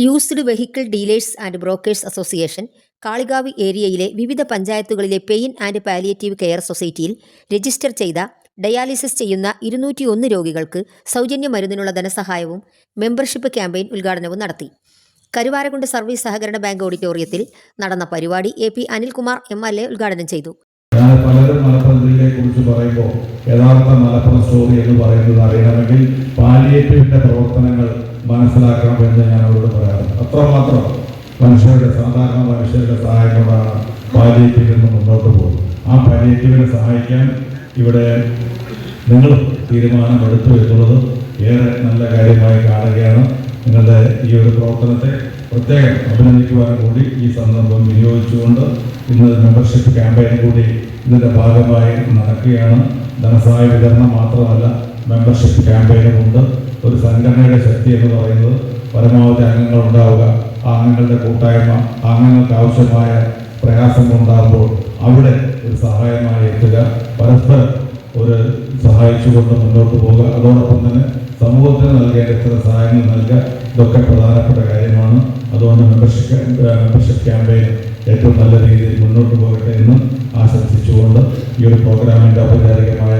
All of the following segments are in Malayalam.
Used vehicle dealers and brokers association Kalikavu ഏരിയയിലെ വിവിധ പഞ്ചായത്തുകളിലെ പെയിൻ ആൻഡ് പാലിയേറ്റീവ് കെയർ സൊസൈറ്റിയിൽ രജിസ്റ്റർ ചെയ്ത ഡയാലിസിസ് ചെയ്യുന്ന ഇരുന്നൂറ്റി ഒന്ന് രോഗികൾക്ക് സൗജന്യ മരുന്നിനുള്ള ധനസഹായവും മെമ്പർഷിപ്പ് ക്യാമ്പയിൻ ഉദ്ഘാടനവും നടത്തി. കരുവാരകുണ്ട് സർവീസ് സഹകരണ ബാങ്ക് ഓഡിറ്റോറിയത്തിൽ നടന്ന പരിപാടി A P Anilkumar M L A ഉദ്ഘാടനം ചെയ്തു. പലരും മലപ്പുറം ജില്ലയെ കുറിച്ച് പറയുമ്പോൾ യഥാർത്ഥ മലപ്പുറം സ്റ്റോറി എന്ന് പറയുന്നത് അറിയണമെങ്കിൽ പാലിയേറ്റീവിന്റെ പ്രവർത്തനങ്ങൾ മനസ്സിലാക്കണമെന്ന് ഞാൻ അവരോട് പറയാറുണ്ട്. അത്രമാത്രം മനുഷ്യരുടെ സാധാരണ മനുഷ്യരുടെ സഹായം കൊണ്ടാണ് പാലിയേറ്റീവ് എന്ന് മുന്നോട്ട് പോകുന്നത്. ആ പാലിയേറ്റീവിനെ സഹായിക്കാൻ ഇവിടെ നിങ്ങൾ തീരുമാനമെടുത്തു എന്നുള്ളത് ഏറെ നല്ല കാര്യമായി കാണുകയാണ് നിങ്ങളുടെ ഈ ഒരു പ്രവർത്തനത്തെ പ്രത്യേകം അഭിനന്ദിക്കുവാൻ കൂടി ഈ സന്ദർഭം വിനിയോഗിച്ചുകൊണ്ട് ഇന്ന് മെമ്പർഷിപ്പ് ക്യാമ്പയിൻ കൂടി ഇതിന്റെ ഭാഗമായി നടക്കുകയാണ്. ധനസഹായ വിതരണം മാത്രമല്ല മെമ്പർഷിപ്പ് ക്യാമ്പയിനും ഉണ്ട് ഒരു സംഘടനയുടെ ശക്തി എന്ന് പറയുന്നത് പരമാവധി അംഗങ്ങൾ ഉണ്ടാവുക. ആ അംഗങ്ങളുടെ കൂട്ടായ്മ അംഗങ്ങൾക്ക് ആവശ്യമായ പ്രയാസങ്ങൾ ഉണ്ടാകുമ്പോൾ അവിടെ ഒരു സഹായമായി എത്തുക. പരസ്പരം ഒരു സഹായിച്ചുകൊണ്ട് മുന്നോട്ട് പോകുക. അതോടൊപ്പം തന്നെ സമൂഹത്തിന് നൽകേണ്ട ചില സഹായങ്ങൾ നൽകുക. ഇതൊക്കെ പ്രധാനപ്പെട്ട കാര്യമാണ്. അതുകൊണ്ട് മെമ്പർഷിപ്പ് മെമ്പർഷിപ്പ് ക്യാമ്പയിൻ ഏറ്റവും നല്ല രീതിയിൽ മുന്നോട്ട് പോകട്ടെ എന്ന് ആശംസിച്ചുകൊണ്ട് ഈ ഒരു പ്രോഗ്രാമിന്റെ ഔപചാരികമായ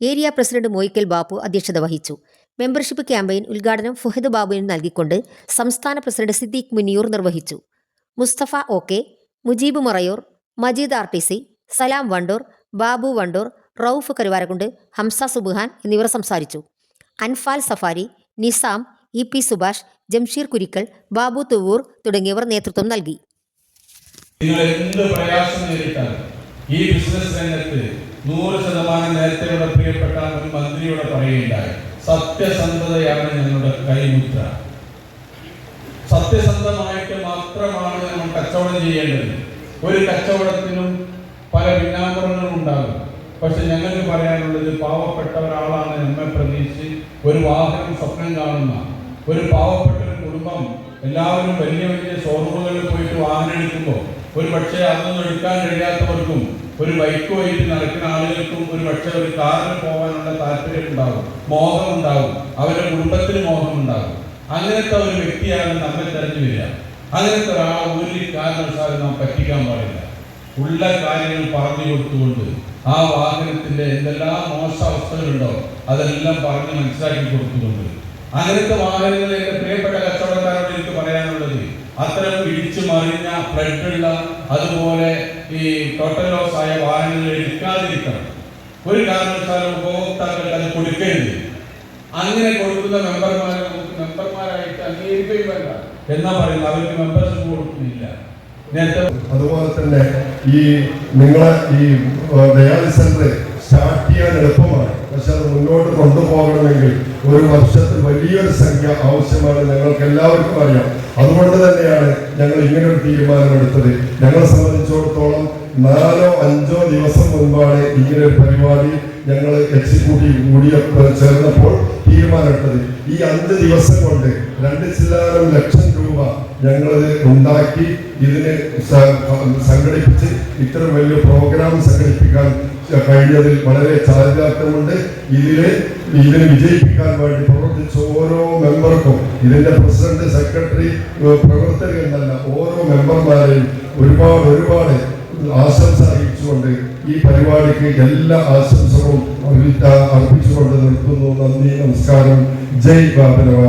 ഏരിയ പ്രസിഡന്റ് മോയിക്കൽ ബാബു അധ്യക്ഷത വഹിച്ചു. മെമ്പർഷിപ്പ് ക്യാമ്പയിൻ ഉദ്ഘാടനം ഫുഹദ് ബാബുവിന് നൽകിക്കൊണ്ട് സംസ്ഥാന പ്രസിഡന്റ് സിദ്ദീഖ് മുനിയൂർ നിർവഹിച്ചു. Musthafa O Mujeeb Marayur Majeed R T C Salam Wandoor Babu Wandoor Rauf Karuvarakundu Hamza Subuhan എന്നിവർ സംസാരിച്ചു. അൻഫാൽ സഫാരി നിസാം ഇ പി സുഭാഷ് ജംഷീർ കുരിക്കൽ ബാബു തുവൂർ തുടങ്ങിയവർ നേതൃത്വം നൽകി. ഈ ബിസിനസ് നൂറ് ശതമാനം നേരത്തെ ഇവിടെ പ്രിയപ്പെട്ട ഒരു മന്ത്രിയോടെ പറയുകയുണ്ടായി. സത്യസന്ധതയാണ് ഞങ്ങളുടെ കൈമുദ്ര. സത്യസന്ധമായിട്ട് മാത്രമാണ് നമ്മൾ കച്ചവടം ചെയ്യേണ്ടത്. ഒരു കച്ചവടത്തിനും പല പിന്നാമ്പുറങ്ങളും ഉണ്ടാകും. പക്ഷെ ഞങ്ങൾക്ക് പറയാനുള്ളത് പാവപ്പെട്ട ഒരാളാണ് നമ്മെ പ്രതീക്ഷിച്ച് ഒരു വാഹനം സ്വപ്നം കാണുന്ന ഒരു പാവപ്പെട്ട ഒരു കുടുംബം എല്ലാവരും വലിയ വലിയ ഷോറൂമുകളിൽ പോയിട്ട് വാഹനം എടുക്കുമ്പോൾ ഒരു പക്ഷേ അതൊന്നും എടുക്കാൻ കഴിയാത്തവർക്കും ഒരു ബൈക്ക് വഴിക്ക് നടക്കുന്ന ആളുകൾക്കും ഒരു പക്ഷേ ഒരു കാറിന് പോകാനുള്ള താല്പര്യം ഉണ്ടാകും മോഹം ഉണ്ടാകും അവരുടെ കുടുംബത്തിന് മോഹം ഉണ്ടാകും അങ്ങനത്തെ ഒരു വ്യക്തിയാണ് നമ്മെ തെരഞ്ഞു വരിക. അങ്ങനത്തെ ഒരാളെ ഒരു കാരണവശാലും നാം പറ്റിക്കാൻ പാടില്ല. ഉള്ള കാര്യങ്ങൾ പറഞ്ഞു കൊടുത്തുകൊണ്ട് ആ വാഹനത്തിന്റെ എന്തെല്ലാം മോശ അവസ്ഥകളുണ്ടോ അതെല്ലാം പറഞ്ഞ് മനസ്സിലാക്കി കൊടുത്തുകൊണ്ട്. അങ്ങനത്തെ വാഹനങ്ങൾ ഫ്ലഡുള്ള അതുപോലെ ഈ ടോട്ടൽ ലോസ് ആയ വാഹനങ്ങൾ എടുക്കാതിരിക്കണം ഒരു കാരണവശാലും ഉപഭോക്താക്കൾക്ക് അത് കൊടുക്കരുത് അങ്ങനെ കൊടുക്കുന്ന മെമ്പർമാരെ മെമ്പർമാരായിട്ട് അംഗീകരിക്കുകയും വേണ്ട. എന്നാ പറയുന്നത്? അവർക്ക് മെമ്പർഷിപ്പ് കൊടുക്കുന്നില്ല. അതുപോലെ തന്നെ ഈ നിങ്ങളെ ഈ ഡയാലിസ് സെന്റർ സ്റ്റാർട്ട് ചെയ്യാൻ എളുപ്പമാണ്. പക്ഷെ മുന്നോട്ട് കൊണ്ടുപോകണമെങ്കിൽ ഒരു വർഷത്തിൽ വലിയൊരു സംഖ്യ ആവശ്യമാണ് ഞങ്ങൾക്ക് എല്ലാവർക്കും അറിയാം. അതുകൊണ്ട് തന്നെയാണ് ഞങ്ങൾ ഇങ്ങനെ ഒരു തീരുമാനമെടുത്തത്. ഞങ്ങളെ സംബന്ധിച്ചിടത്തോളം നാലോ അഞ്ചോ ദിവസം മുൻപാണ് ഇങ്ങനെ ഒരു പരിപാടി ഞങ്ങൾ എക്സിക്യൂട്ടീവ് കൂടിയപ്പോൾ ചേർന്നപ്പോൾ തീരുമാനമെടുത്തത്. ഈ അഞ്ച് ദിവസം കൊണ്ട് രണ്ട് ചില്ലാനം ലക്ഷം രൂപ ഞങ്ങളത് ഉണ്ടാക്കി ഇതിന് സംഘടിപ്പിച്ച് ഇത്ര വലിയ പ്രോഗ്രാം സംഘടിപ്പിക്കാൻ കഴിഞ്ഞതിൽ വളരെ ചാരിതാർത്ഥ്യമുണ്ട്. ഇതിൽ ഇതിനെ വിജയിപ്പിക്കാൻ വേണ്ടി പ്രവർത്തിച്ച ഓരോ മെമ്പർക്കും ഇതിന്റെ പ്രസിഡന്റ് സെക്രട്ടറി പ്രവർത്തകർ എന്നല്ല ഓരോ മെമ്പർമാരെയും ഒരുപാട് ഒരുപാട് ആശംസ അറിയിച്ചുകൊണ്ട് ഈ പരിപാടിക്ക് എല്ലാ ആശംസകളും അർപ്പിച്ചുകൊണ്ട് നിർത്തുന്നു. നന്ദി നമസ്കാരം. ജയ് ബാബുലവ